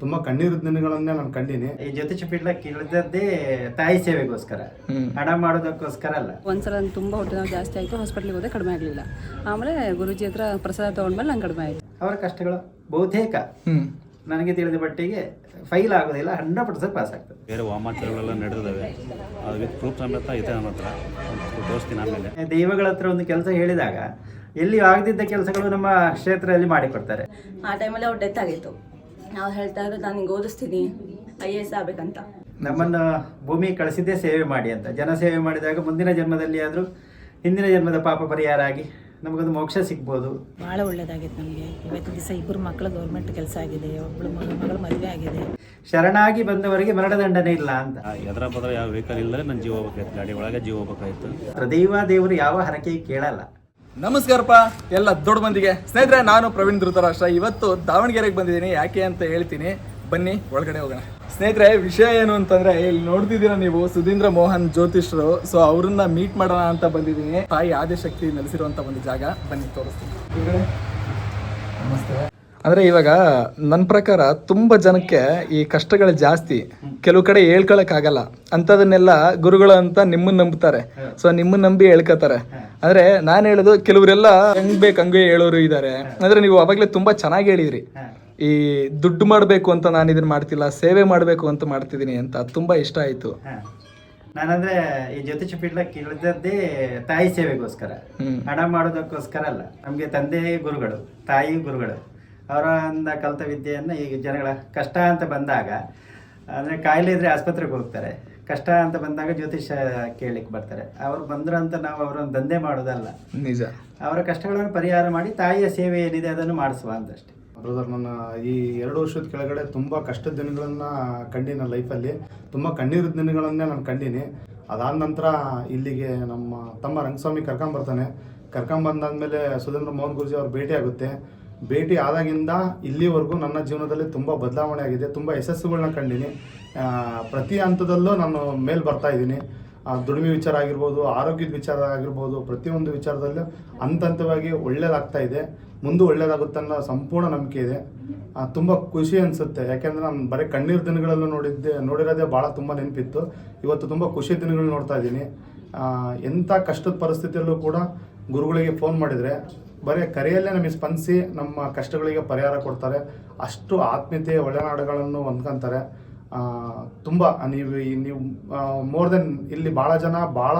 ತುಂಬಾ ಕಣ್ಣೀರು ದಿನಗಳನ್ನೇ ನಾನು ಕಂಡೀನಿ. ಈ ಜ್ಯೋತಿಷ ಪೀಠ ಕೇಳಿದ್ದೇ ತಾಯಿ ಸೇವೆಗೋಸ್ಕರ. ಹಣ ಮಾಡೋದಕ್ಕೋಸ್ಕರ ಅಲ್ಲ. ಒಂದ್ಸಲ ನಂಗೆ ತುಂಬ ಹೊಟ್ಟೆ ನೋವು ಜಾಸ್ತಿ ಆಯಿತು ಹಾಸ್ಪಿಟ್ಲಿಗೆ ಹೋದೆ ಕಡಿಮೆ ಆಗಲಿಲ್ಲ. ಆಮೇಲೆ ಗುರುಜಿ ಹತ್ರ ಪ್ರಸಾದ ತೊಗೊಂಡ್ಮೇಲೆ ನಂಗೆ ಕಡಿಮೆ ಆಯಿತು. ಅವರ ಕಷ್ಟಗಳು ಬಹುತೇಕ. ನನಗೆ ತಿಳಿದ ಬಟ್ಟಿಗೆ ಫೈಲ್ ಆಗೋದಿಲ್ಲ ಹಂಡ್ರೆಡ್ ಪರ್ಸೆಂಟ್ ಪಾಸ್ ಆಗ್ತದೆ. ಬೇರೆ ವಾಮಾಚಾರಗಳೆಲ್ಲ ನಡೆದಿದ್ದಾವೆ. ಅದು ವಿತ್ ಪ್ರೂಫ್ ಸಮೇತ ಇದೆ ನನ್ನ ಹತ್ರ. ಒಂದು ತೋರಿಸ್ತೀನಿ ಆಮೇಲೆ. ದೈವಗಳ ಹತ್ರ ಒಂದು ಕೆಲಸ ಹೇಳಿದಾಗ ಎಲ್ಲಿ ಆಗದಿದ್ದ ಕೆಲಸಗಳು ನಮ್ಮ ಕ್ಷೇತ್ರದಲ್ಲಿ ಮಾಡಿಕೊಡ್ತಾರೆ. ಆ ಟೈಮಲ್ಲಿ ಅವ್ರು ಡೆತ್ ಆಗಿತ್ತು. ನಾವು ಹೇಳ್ತಾ ಇರೋದು ನಾನು ಹಿಂಗೆ ಓದಿಸ್ತೀನಿ. ಐ ಎ ಎಸ್ ಆಗ್ಬೇಕಂತ. ನಮ್ಮನ್ನು ಭೂಮಿ ಕಳಿಸಿದ್ದೇ ಸೇವೆ ಮಾಡಿ ಅಂತ. ಜನ ಸೇವೆ ಮಾಡಿದಾಗ ಮುಂದಿನ ಜನ್ಮದಲ್ಲಿ ಆದರೂ ಹಿಂದಿನ ಜನ್ಮದ ಪಾಪ ಪರಿಹಾರ ಆಗಿ ನಮಗೊಂದು ಮೋಕ್ಷ ಸಿಗ್ಬೋದು. ಭಾಳ ಒಳ್ಳೇದಾಗಿತ್ತು ನಮಗೆ. ಇವತ್ತು ದಿವಸ ಇಬ್ಬರು ಮಕ್ಕಳು ಗೌರ್ಮೆಂಟ್ ಕೆಲಸ ಆಗಿದೆ. ಒಬ್ಬಳು ಮಗ ಮಗಳು ಮದುವೆ ಆಗಿದೆ. ಶರಣಾಗಿ ಬಂದವರಿಗೆ ಮರಣದಂಡನೆ ಇಲ್ಲ ಅಂತ. ಎದರ ಬದ್ರ ಯಾವ ವೆಹಿಕಲ್ ಇಲ್ಲದೆ ನನ್ನ ಜೀವ ಹೋಗ್ಬೇಕಾಯ್ತು. ಗಾಡಿ ಒಳಗೆ ಜೀವ ಹೋಗ್ಬೇಕಾಯ್ತು. ದೈವ ದೇವರು ಯಾವ ಹರಕೆ ಕೇಳಲ್ಲ. ನಮಸ್ಕಾರಪ್ಪ, ಎಲ್ಲ ದೊಡ್ಡ ಮಂದಿಗೆ. ಸ್ನೇಹಿತರೆ, ನಾನು ಪ್ರವೀಣ್ ಧೃತರಾಷ್ಟ್ರ. ಇವತ್ತು ದಾವಣಗೆರೆಗೆ ಬಂದಿದ್ದೀನಿ. ಯಾಕೆ ಅಂತ ಹೇಳ್ತೀನಿ. ಬನ್ನಿ, ಒಳಗಡೆ ಹೋಗೋಣ. ಸ್ನೇಹಿತರೆ, ವಿಷಯ ಏನು ಅಂತಂದ್ರೆ, ಇಲ್ಲಿ ನೋಡ್ತಿದ್ದೀರಾ ನೀವು ಸುಧೀಂದ್ರ ಮೋಹನ್ ಜ್ಯೋತಿಷ್ರು ಸೊ ಅವ್ರನ್ನ ಮೀಟ್ ಮಾಡೋಣ ಅಂತ ಬಂದಿದ್ದೀನಿ. ತಾಯಿ ಆದಿಶಕ್ತಿ ನೆಲೆಸಿರುವಂತ ಒಂದು ಜಾಗ. ಬನ್ನಿ, ತೋರಿಸ್ತೀನಿ. ಅಂದ್ರೆ ಇವಾಗ ನನ್ನ ಪ್ರಕಾರ ತುಂಬಾ ಜನಕ್ಕೆ ಈ ಕಷ್ಟಗಳು ಜಾಸ್ತಿ ಕೆಲವು ಕಡೆ ಹೇಳ್ಕೊಳಕ್ ಆಗಲ್ಲ ಅಂತದನ್ನೆಲ್ಲ ಗುರುಗಳು ಅಂತ ನಿಮ್ಮನ್ನ ನಂಬ್ತಾರೆ. ಸೊ ನಿಮ್ಮನ್ನ ನಂಬಿ ಹೇಳ್ಕೊತಾರೆ. ಅಂದ್ರೆ ನಾನು ಹೇಳೋದು ಕೆಲವರೆಲ್ಲ ಹೆಂಗ್ ಬೇಕು ಹಂಗೆ ಹೇಳೋರು ಇದ್ದಾರೆ ಅಂದ್ರೆ ನೀವು ಅವಾಗ್ಲೇ ತುಂಬಾ ಚೆನ್ನಾಗಿ ಹೇಳಿದ್ರಿ. ಈ ದುಡ್ಡು ಮಾಡಬೇಕು ಅಂತ ನಾನು ಇದನ್ನ ಮಾಡ್ತಿಲ್ಲ ಸೇವೆ ಮಾಡಬೇಕು ಅಂತ ಮಾಡ್ತಿದ್ದೀನಿ ಅಂತ ತುಂಬಾ ಇಷ್ಟ ಆಯ್ತು. ನಾನಂದ್ರೆ ಈ ಜ್ಯೋತಿಷ ಪೀಠ ಕೇಳಿದ್ದೇ ತಾಯಿ ಸೇವೆಗೋಸ್ಕರ. ಹಣ ಮಾಡೋದಕ್ಕೋಸ್ಕರ ಅಲ್ಲ. ನಮಗೆ ತಂದೆ ಗುರುಗಳು ತಾಯಿ ಗುರುಗಳು. ಅವರಿಂದ ಕಲಿತ ವಿದ್ಯೆಯನ್ನು ಈಗ ಜನಗಳ ಕಷ್ಟ ಅಂತ ಬಂದಾಗ ಅಂದರೆ ಕಾಯಿಲೆ ಇದ್ದರೆ ಆಸ್ಪತ್ರೆಗೆ ಹೋಗ್ತಾರೆ. ಕಷ್ಟ ಅಂತ ಬಂದಾಗ ಜ್ಯೋತಿಷ ಕೇಳಲಿಕ್ಕೆ ಬರ್ತಾರೆ. ಅವರು ಬಂದರು ಅಂತ ನಾವು ಅವರನ್ನು ದಂಧೆ ಮಾಡೋದಲ್ಲ. ನಿಜ. ಅವರ ಕಷ್ಟಗಳನ್ನು ಪರಿಹಾರ ಮಾಡಿ ತಾಯಿಯ ಸೇವೆ ಏನಿದೆ ಅದನ್ನು ಮಾಡಿಸುವ ಅಂತಷ್ಟೇ. ಬ್ರದರ್ ನನ್ನ ಈ ಎರಡು ವರ್ಷದ ಕೆಳಗಡೆ ತುಂಬ ಕಷ್ಟದ ದಿನಗಳನ್ನು ಕಂಡಿ ನನ್ನ ಲೈಫಲ್ಲಿ. ತುಂಬ ಕಣ್ಣೀರಿದ ದಿನಗಳನ್ನೇ ನಾನು ಕಂಡೀನಿ. ಅದಾದ ನಂತರ ಇಲ್ಲಿಗೆ ನಮ್ಮ ತಮ್ಮ ರಂಗಸ್ವಾಮಿ ಕರ್ಕೊಂಬರ್ತಾನೆ. ಕರ್ಕೊಂಬಂದಾದ್ಮೇಲೆ ಸುಧೇಂದ್ರ ಮೋಹನ್ ಗುರುಜಿ ಅವ್ರು ಭೇಟಿ ಆಗುತ್ತೆ ಭೇಟಿ ಆದಾಗಿಂದ ಇಲ್ಲಿವರೆಗೂ ನನ್ನ ಜೀವನದಲ್ಲಿ ತುಂಬ ಬದಲಾವಣೆ ಆಗಿದೆ, ತುಂಬ ಯಶಸ್ಸುಗಳನ್ನ ಕಂಡೀನಿ. ಪ್ರತಿ ಹಂತದಲ್ಲೂ ನಾನು ಮೇಲ್ ಬರ್ತಾ ಇದ್ದೀನಿ. ದುಡಿಮೆ ವಿಚಾರ ಆಗಿರ್ಬೋದು, ಆರೋಗ್ಯದ ವಿಚಾರ ಆಗಿರ್ಬೋದು, ಪ್ರತಿಯೊಂದು ವಿಚಾರದಲ್ಲೂ ಹಂತ ಹಂತವಾಗಿ ಒಳ್ಳೇದಾಗ್ತಾ ಇದೆ. ಮುಂದೆ ಒಳ್ಳೇದಾಗುತ್ತೆ ಅನ್ನೋ ಸಂಪೂರ್ಣ ನಂಬಿಕೆ ಇದೆ. ತುಂಬ ಖುಷಿ ಅನಿಸುತ್ತೆ. ಯಾಕೆಂದರೆ ನಾನು ಬರೀ ಕಣ್ಣೀರು ದಿನಗಳಲ್ಲೂ ನೋಡಿದ್ದೆ, ನೋಡಿರೋದೇ ಭಾಳ ತುಂಬ ನೆನಪಿತ್ತು. ಇವತ್ತು ತುಂಬ ಖುಷಿ ದಿನಗಳು ನೋಡ್ತಾ ಇದ್ದೀನಿ. ಎಂಥ ಕಷ್ಟದ ಪರಿಸ್ಥಿತಿಯಲ್ಲೂ ಕೂಡ ಗುರುಗಳಿಗೆ ಫೋನ್ ಮಾಡಿದರೆ ಬರೀ ಕರೆಯಲ್ಲೇ ನಮಗೆ ಸ್ಪಂದಿಸಿ ನಮ್ಮ ಕಷ್ಟಗಳಿಗೆ ಪರಿಹಾರ ಕೊಡ್ತಾರೆ. ಅಷ್ಟು ಆತ್ಮೀಯತೆ ಒಳನಾಡುಗಳನ್ನು ಹೊಂದ್ಕೊಂತಾರೆ. ತುಂಬ, ನೀವು ನೀವು ಮೋರ್ ದೆನ್ ಇಲ್ಲಿ ಭಾಳ ಜನ ಭಾಳ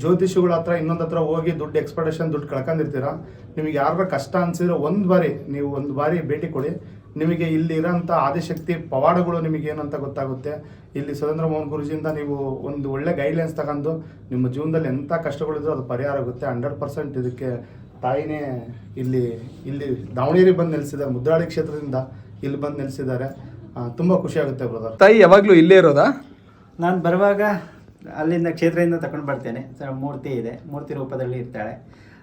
ಜ್ಯೋತಿಷಿಗಳ ಹತ್ರ, ಇನ್ನೊಂದು ಹತ್ರ ಹೋಗಿ ದುಡ್ಡು ಎಕ್ಸ್ಪೆಕ್ಟೇಷನ್ ದುಡ್ಡು ಕಳ್ಕೊಂಡಿರ್ತೀರ? ನಿಮಗೆ ಯಾರ ಕಷ್ಟ ಅನಿಸಿದ್ರೆ ಒಂದು ಬಾರಿ, ನೀವು ಒಂದು ಬಾರಿ ಭೇಟಿ ಕೊಡಿ. ನಿಮಗೆ ಇಲ್ಲಿ ಇರೋಂಥ ಆದಿಶಕ್ತಿ ಪವಾಡಗಳು ನಿಮಗೆ ಏನಂತ ಗೊತ್ತಾಗುತ್ತೆ. ಇಲ್ಲಿ ಸುರೇಂದ್ರ ಮೋಹನ್ ಗುರುಜಿಯಿಂದ ನೀವು ಒಂದು ಒಳ್ಳೆ ಗೈಡ್ಲೈನ್ಸ್ ತಗೊಂಡು ನಿಮ್ಮ ಜೀವನದಲ್ಲಿ ಎಂಥ ಕಷ್ಟಗಳಿದ್ರು ಅದು ಪರಿಹಾರ ಆಗುತ್ತೆ. ಹಂಡ್ರೆಡ್ ಪರ್ಸೆಂಟ್ ಇದಕ್ಕೆ ತಾಯಿನೇ ಇಲ್ಲಿ ಇಲ್ಲಿ ದಾವಣಗೆರೆ ಬಂದು ನೆಲೆಸಿದ್ದಾರೆ ಮುದ್ರಾಡಿ ಕ್ಷೇತ್ರದಿಂದ ಇಲ್ಲಿ ಬಂದು ನೆಲೆಸಿದ್ದಾರೆ. ತುಂಬ ಖುಷಿ ಆಗುತ್ತೆ ಬ್ರದರ್ ತಾಯಿ ಯಾವಾಗಲೂ ಇಲ್ಲೇ ಇರೋದಾ? ನಾನು ಬರುವಾಗ ಅಲ್ಲಿಂದ ಕ್ಷೇತ್ರದಿಂದ ತಗೊಂಡು ಬರ್ತೇನೆ. ಸ- ಮೂರ್ತಿ ಇದೆ. ಮೂರ್ತಿ ರೂಪದಲ್ಲಿ ಇರ್ತಾಳೆ.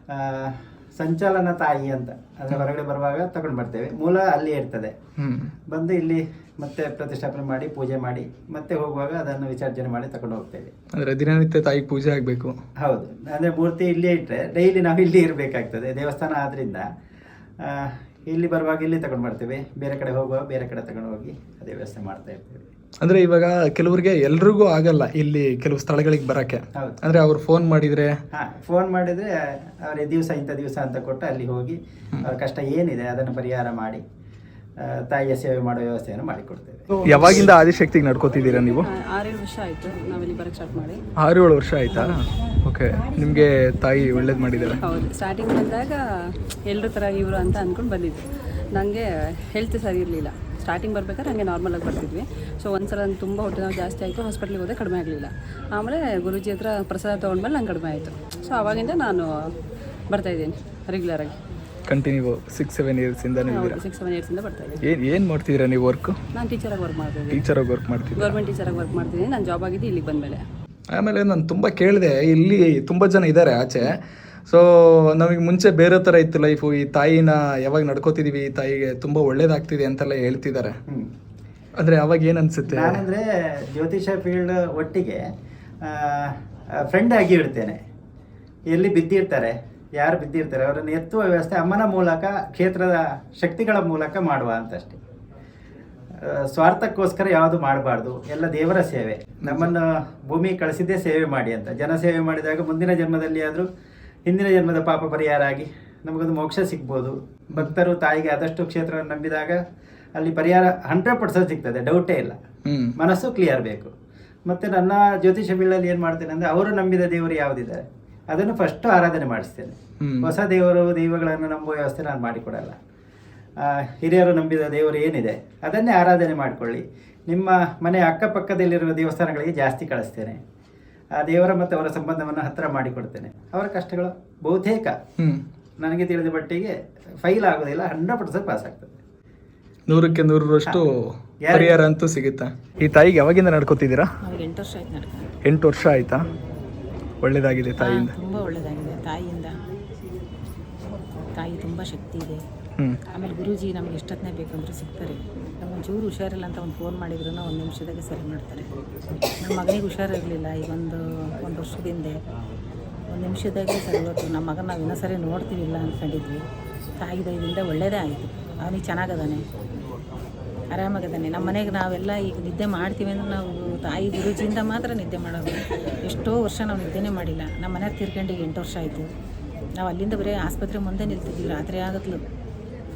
ಆ, ಸಂಚಾಲನ ತಾಯಿ ಅಂತ. ಅದರ ಹೊರಗಡೆ ಬರುವಾಗ ತಗೊಂಡು ಬರ್ತೇವೆ. ಮೂಲ ಅಲ್ಲಿ ಇರ್ತದೆ. ಹ್ಮ್. ಬಂದು ಇಲ್ಲಿ ಮತ್ತೆ ಪ್ರತಿಷ್ಠಾಪನೆ ಮಾಡಿ ಪೂಜೆ ಮಾಡಿ ಮತ್ತೆ ಹೋಗುವಾಗ ಅದನ್ನು ವಿಸರ್ಜನೆ ಮಾಡಿ ತಗೊಂಡು ಹೋಗ್ತೇವೆ. ಅಂದ್ರೆ ದಿನನಿತ್ಯ ತಾಯಿ ಪೂಜೆ ಆಗಬೇಕು. ಹೌದು. ಅಂದ್ರೆ ಮೂರ್ತಿ ಇಲ್ಲೇ ಇಟ್ಟರೆ ಡೈಲಿ ನಾವು ಇಲ್ಲಿ ಇರಬೇಕಾಗ್ತದೆ ದೇವಸ್ಥಾನ ಆದ್ದರಿಂದ ಇಲ್ಲಿ ಬರುವಾಗ ಇಲ್ಲಿ ತಗೊಂಡು ಬರ್ತೇವೆ ಬೇರೆ ಕಡೆ ಹೋಗುವಾಗ ಬೇರೆ ಕಡೆ ತಗೊಂಡು ಹೋಗಿ ಅದೇ ವ್ಯವಸ್ಥೆ ಮಾಡ್ತಾ ಇರ್ತೇವೆ. ಅಂದ್ರೆ ಇವಾಗ ಕೆಲವರಿಗೆ ಎಲ್ರಿಗೂ ಆಗಲ್ಲ ಇಲ್ಲಿ ಕೆಲವು ಸ್ಥಳಗಳಿಗೆ ಬರಕ್ಕೆ. ಹೌದು. ಅಂದ್ರೆ ಅವ್ರು ಫೋನ್ ಮಾಡಿದ್ರೆ ಹಾಂ ಫೋನ್ ಮಾಡಿದರೆ ಅವ್ರಿಗೆ ದಿವಸ ಇಂಥ ದಿವಸ ಅಂತ ಕೊಟ್ಟು ಅಲ್ಲಿ ಹೋಗಿ ಅವ್ರ ಕಷ್ಟ ಏನಿದೆ ಅದನ್ನು ಪರಿಹಾರ ಮಾಡಿ ತಾಯಿಯ ಸೇವೆ ಮಾಡೋ ವ್ಯವಸ್ಥೆಯನ್ನು ಮಾಡಿಕೊಡ್ತೇವೆ. ಯಾವಾಗಿಂದ ಆದಿಶಕ್ತಿಗೆ ನಡ್ಕೋತಿದ್ದೀರಾ ನೀವು? ಆರೇಳು ವರ್ಷ ಆಯಿತು ನಾವಿಲ್ಲಿ ಬರೋಕ್ಕೆ ಸ್ಟಾರ್ಟ್ ಮಾಡಿ. ಆರು ಏಳು ವರ್ಷ ಆಯ್ತಾ? ಓಕೆ ನಿಮಗೆ ತಾಯಿ ಒಳ್ಳೇದು ಮಾಡಿದ್ದಾರೆ ಹೌದು. ಸ್ಟಾರ್ಟಿಂಗ್ ಬಂದಾಗ ಎಲ್ಲರೂ ಥರ ಇವರು ಅಂತ ಅಂದ್ಕೊಂಡು ಬಂದಿದ್ದೆ ನನಗೆ ಹೆಲ್ತ್ ಸರಿ ಇರಲಿಲ್ಲ. ಸ್ಟಾರ್ಟಿಂಗ್ ಬರ್ಬೇಕಾದ್ರೆ ಹಂಗೆ ನಾರ್ಮಲಾಗಿ ಬರ್ತಿದ್ವಿ. ಸೊ ಒಂದ್ಸಲ ನಂಗೆ ತುಂಬ ಹೊಟ್ಟೆ ನಾವು ಜಾಸ್ತಿ ಆಯಿತು. ಹಾಸ್ಪಿಟ್ಲಿಗೆ ಹೋದೆ ಕಡಿಮೆ ಆಗಲಿಲ್ಲ. ಆಮೇಲೆ ಗುರುಜಿ ಹತ್ರ ಪ್ರಸಾದ ತೊಗೊಂಡ್ಮೇಲೆ ನಂಗೆ ಕಡಿಮೆ ಆಯಿತು. ಸೊ ಆವಾಗಿಂದ ನಾನು ಬರ್ತಾಯಿದ್ದೀನಿ ರೆಗ್ಯುಲರಾಗಿ ಕಂಟಿನ್ಯೂ ಸಿಕ್ಸ್ ಸೆವೆನ್ ಇಯರ್ಸ್ ಇಂದ ಸಿಕ್ಸ್ ಸೆವೆನ್ ಇಯರ್ಸಿಂದ ಬರ್ತಾಯಿದ್ದೀನಿ ಏನ್ ಏನ್ ಮಾಡ್ತಿದ್ದೀರಾ ನೀವು ವರ್ಕ್ ನಾನು ಆಗಿ ವರ್ಕ್ ಮಾಡ್ತೀನಿ ಟೀಚರ್ ಆಗಿ ವರ್ಕ್ ಮಾಡ್ತೀನಿ ಗೌರ್ಮೆಂಟ್ ಆಗಿ ವರ್ಕ್ ಮಾಡ್ತಿದ್ದೀನಿ. ನಾನು ಜಾಬ್ ಆಗಿದ್ದು ಇಲ್ಲಿಗೆ ಬಂದಮೇಲೆ. ಆಮೇಲೆ ನಾನು ತುಂಬ ಕೇಳಿದೆ ಇಲ್ಲಿ ತುಂಬ ಜನ ಇದ್ದಾರೆ ಆಚೆ. ಸೊ ನಮಗೆ ಮುಂಚೆ ಬೇರೆ ಥರ ಇತ್ತು ಲೈಫು ಈ ತಾಯಿನ ಯಾವಾಗ ನಡ್ಕೋತಿದೀವಿ ಈ ತಾಯಿಗೆ ತುಂಬ ಒಳ್ಳೇದಾಗ್ತಿದೆ ಅಂತೆಲ್ಲ ಹೇಳ್ತಿದ್ದಾರೆ. ಅಂದ್ರೆ ಆದರೆ ಅವಾಗ ಏನು ಅನ್ಸುತ್ತೆ? ಅಂದ್ರೆ ಜ್ಯೋತಿಷ ಫೀಲ್ಡ್ ಒಟ್ಟಿಗೆ ಫ್ರೆಂಡ್ ಆಗಿ ಇಡ್ತೇನೆ ಎಲ್ಲಿ ಬಿದ್ದಿರ್ತಾರೆ. ಯಾರು ಬಿದ್ದಿರ್ತಾರೆ ಅವರನ್ನು ಎತ್ತುವ ವ್ಯವಸ್ಥೆ ಅಮ್ಮನ ಮೂಲಕ ಕ್ಷೇತ್ರದ ಶಕ್ತಿಗಳ ಮೂಲಕ ಮಾಡುವ ಅಂತಷ್ಟೇ. ಸ್ವಾರ್ಥಕ್ಕೋಸ್ಕರ ಯಾವುದು ಮಾಡಬಾರ್ದು ಎಲ್ಲ ದೇವರ ಸೇವೆ. ನಮ್ಮನ್ನು ಭೂಮಿ ಕಳಿಸಿದ್ದೇ ಸೇವೆ ಮಾಡಿ ಅಂತ. ಜನ ಸೇವೆ ಮಾಡಿದಾಗ ಮುಂದಿನ ಜನ್ಮದಲ್ಲಿ ಆದರೂ ಹಿಂದಿನ ಜನ್ಮದ ಪಾಪ ಪರಿಹಾರ ಆಗಿ ನಮಗೊಂದು ಮೋಕ್ಷ ಸಿಗ್ಬೋದು. ಭಕ್ತರು ತಾಯಿಗೆ ಆದಷ್ಟು ಕ್ಷೇತ್ರವನ್ನು ನಂಬಿದಾಗ ಅಲ್ಲಿ ಪರಿಹಾರ ಹಂಡ್ರೆಡ್ ಪರ್ಸೆಂಟ್ ಸಿಗ್ತದೆ ಡೌಟೇ ಇಲ್ಲ. ಮನಸ್ಸು ಕ್ಲಿಯರ್ ಬೇಕು. ಮತ್ತು ನನ್ನ ಜ್ಯೋತಿಷ ಬೀಳಲ್ಲಿ ಏನು ಮಾಡ್ತೇನೆ ಅಂದರೆ ಅವರು ನಂಬಿದ ದೇವರು ಯಾವುದಿದ್ದಾರೆ? ಅದನ್ನು ಫಸ್ಟ್ ಆರಾಧನೆ ಮಾಡಿಸ್ತೇನೆ. ಹೊಸ ದೇವರು ದೈವಗಳನ್ನು ನಂಬುವ ವ್ಯವಸ್ಥೆ ನಾನು ಮಾಡಿಕೊಡಲ್ಲ. ಹಿರಿಯರು ನಂಬಿದ ದೇವರು ಏನಿದೆ ಅದನ್ನೇ ಆರಾಧನೆ ಮಾಡಿಕೊಳ್ಳಿ. ನಿಮ್ಮ ಮನೆ ಅಕ್ಕಪಕ್ಕದಲ್ಲಿರುವ ದೇವಸ್ಥಾನಗಳಿಗೆ ಜಾಸ್ತಿ ಕಳಿಸ್ತೇನೆ. ಆ ದೇವರ ಮತ್ತು ಅವರ ಸಂಬಂಧವನ್ನು ಹತ್ತಿರ ಮಾಡಿಕೊಡ್ತೇನೆ. ಅವರ ಕಷ್ಟಗಳು ಬಹುತೇಕ. ನನಗೆ ತಿಳಿದ ಮಟ್ಟಿಗೆ ಫೈಲ್ ಆಗೋದಿಲ್ಲ ಹಂಡ್ರೆಡ್ ಪರ್ಸೆಂಟ್ ಪಾಸ್ ಆಗ್ತದೆ. ನೂರಕ್ಕೆ ನೂರರಷ್ಟು ರಷ್ಟು ಪರಿಹಾರ ಅಂತೂ ಸಿಗುತ್ತಾ. ಈ ತಾಯಿಗೆ ಯಾವಾಗಿಂದ ನಡ್ಕೋತಿದ್ದೀರಾ? ಎಂಟು ವರ್ಷ ಆಯ್ತು ಒಳ್ಳೇದಾಗಿದೆ ತಾಯಿಯಿಂದ? ತುಂಬ ಒಳ್ಳೆಯದಾಗಿದೆ ತಾಯಿಯಿಂದ. ತಾಯಿ ತುಂಬ ಶಕ್ತಿ ಇದೆ. ಆಮೇಲೆ ಗುರೂಜಿ ನಮ್ಗೆ ಎಷ್ಟೊತ್ತನೇ ಬೇಕಂದ್ರೆ ಸಿಗ್ತಾರೆ. ನಮಗೊಂಚೂರು ಹುಷಾರಿಲ್ಲ ಅಂತ ಒಂದು ಫೋನ್ ಮಾಡಿದ್ರು ಒಂದು ನಿಮಿಷದಾಗೆ ಸರಿ ಮಾಡ್ತಾರೆ. ನಮ್ಮ ಮಗನಿಗೆ ಹುಷಾರಿರಲಿಲ್ಲ ಈ ಒಂದು ಒಂದು ವರ್ಷದಿಂದ ಒಂದು ನಿಮಿಷದಾಗೆ ಸರಿ ಹೋಗ್ತೀವಿ ನಮ್ಮ ಮಗನ ನಾವು ಇನ್ನೂ ಸರಿ ನೋಡ್ತೀವಿಲ್ಲ ಅಂದ್ಕೊಂಡಿದ್ವಿ ತಾಯಿ ದಯದಿಂದ ಒಳ್ಳೆಯದೇ ಆಯಿತು. ಅವನಿಗೆ ಚೆನ್ನಾಗದಾನೆ. ಆರಾಮಾಗದಾನೆ. ನಮ್ಮ ಮನೆಗೆ ನಾವೆಲ್ಲ ಈಗ ನಿದ್ದೆ ಮಾಡ್ತೀವಿ ಅಂದ್ರೆ ನಾವು ತಾಯಿ ಗುರುಜಿಯಿಂದ ಮಾತ್ರ ನಿದ್ದೆ ಮಾಡೋದು. ಎಷ್ಟೋ ವರ್ಷ ನಾವು ನಿದ್ದೆನೇ ಮಾಡಿಲ್ಲ. ನಮ್ಮ ಮನೆ ತೀರ್ಕೊಂಡು ಎಂಟು ವರ್ಷ ಆಯಿತು. ನಾವು ಅಲ್ಲಿಂದ ಬರೀ ಆಸ್ಪತ್ರೆ ಮುಂದೆ ನಿಲ್ತಿದ್ವಿ, ರಾತ್ರಿ ಆಗತ್ಲು.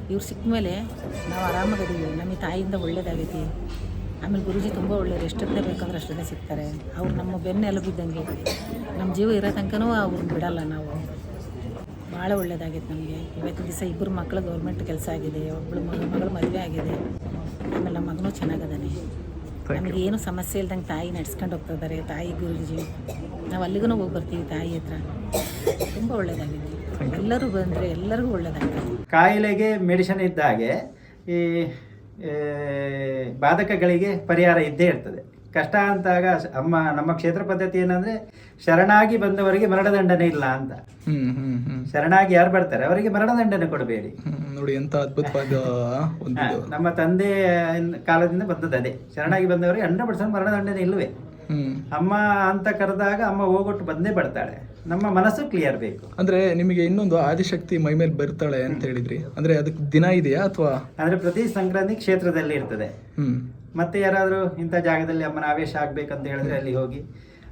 ಇವ್ರು ಸಿಕ್ಕ ಮೇಲೆ ನಾವು ಆರಾಮಾಗದೀವಿ ನಮ್ಮ ತಾಯಿಯಿಂದ ಒಳ್ಳೇದಾಗೈತಿ. ಆಮೇಲೆ ಗುರುಜಿ ತುಂಬ ಒಳ್ಳೆಯವರು. ಎಷ್ಟೊತ್ತೇ ಬೇಕಂದ್ರೆ ಅಷ್ಟೊತ್ತೇ ಸಿಗ್ತಾರೆ. ಅವ್ರು ನಮ್ಮ ಬೆನ್ನೆಲುಬಿದ್ದಂಗೆ ನಮ್ಮ ಜೀವ ಇರೋ ತನಕನೂ ಅವ್ರನ್ನ ಬಿಡಲ್ಲ ನಾವು. ಭಾಳ ಒಳ್ಳೇದಾಗೈತೆ ನಮಗೆ. ಇವತ್ತಿನ ದಿವಸ ಇಬ್ಬರು ಮಕ್ಕಳು ಗೌರ್ಮೆಂಟ್ ಕೆಲಸ ಆಗಿದೆ. ಒಬ್ಬಳು ಮಗ, ಮಗಳು ಮದುವೆ ಆಗಿದೆ. ಆಮೇಲೆ ನಮ್ಮ ಮಗನೂ ಚೆನ್ನಾಗದಾನೆ ನಮಗೆ ಏನು ಸಮಸ್ಯೆ ಇಲ್ದಂಗೆ ತಾಯಿ ನಡ್ಸ್ಕೊಂಡು ಹೋಗ್ತಾ ಇದ್ದಾರೆ ತಾಯಿ ಗುರುಜಿ. ನಾವು ಅಲ್ಲಿಗೂ ಹೋಗಿ ಬರ್ತೀವಿ ತಾಯಿ ಹತ್ರ. ತುಂಬ ಒಳ್ಳೇದಾಗಿದೆ. ಎಲ್ಲರೂ ಬಂದರೆ ಎಲ್ಲರಿಗೂ ಒಳ್ಳೇದಾಗ್ತದೆ. ಕಾಯಿಲೆಗೆ ಮೆಡಿಸಿನ್ ಇದ್ದಾಗೆ ಈ ಬಾಧಕಗಳಿಗೆ ಪರಿಹಾರ ಇದ್ದೇ ಇರ್ತದೆ. ಕಷ್ಟ ಅಂತಾಗ ಅಮ್ಮ ನಮ್ಮ ಕ್ಷೇತ್ರ ಪದ್ಧತಿ ಏನಂದ್ರೆ ಶರಣಾಗಿ ಬಂದವರಿಗೆ ಮರಣದಂಡನೆ ಇಲ್ಲ ಅಂತ. ಶರಣಾಗಿ ಯಾರು ಬರ್ತಾರೆ? ಅವರಿಗೆ ಮರಣದಂಡನೆ ಕೊಡಬೇಡಿ. ನೋಡಿ ಎಂತ ಅದ್ಭುತವಾದ ಒಂದು ನಮ್ಮ ತಂದೆ ಕಾಲದಿಂದ ಬಂದದ್ದು ಅದೇ. ಶರಣಾಗಿ ಬಂದವರಿಗೆ ಹಂಡ್ರೆಡ್ ಪರ್ಸೆಂಟ್ ಮರಣದಂಡನೆ ಇಲ್ಲವೇ? ಹ್ಮ್. ಅಮ್ಮ ಅಂತ ಕರೆದಾಗ ಅಮ್ಮ ಹೋಗೊಟ್ಟು ಬಂದೇ ಬರ್ತಾಳೆ. ನಮ್ಮ ಮನಸ್ಸು ಕ್ಲಿಯರ್ ಬೇಕು. ಅಂದ್ರೆ ನಿಮಗೆ ಇನ್ನೊಂದು ಆದಿಶಕ್ತಿ ಮೈ ಮೇಲೆ ಬರ್ತಾಳೆ ಅಂತ ಹೇಳಿದ್ರಿ. ಅಂದ್ರೆ ಅದಕ್ಕೆ ದಿನ ಇದೆಯಾ ಅಥವಾ? ಅಂದ್ರೆ ಪ್ರತಿ ಸಂಕ್ರಾಂತಿ ಕ್ಷೇತ್ರದಲ್ಲಿ ಇರ್ತದೆ. ಮತ್ತೆ ಯಾರಾದರೂ ಇಂಥ ಜಾಗದಲ್ಲಿ ಅಮ್ಮನ ಆವೇಶ ಆಗ್ಬೇಕಂತ ಹೇಳಿದ್ರೆ ಅಲ್ಲಿ ಹೋಗಿ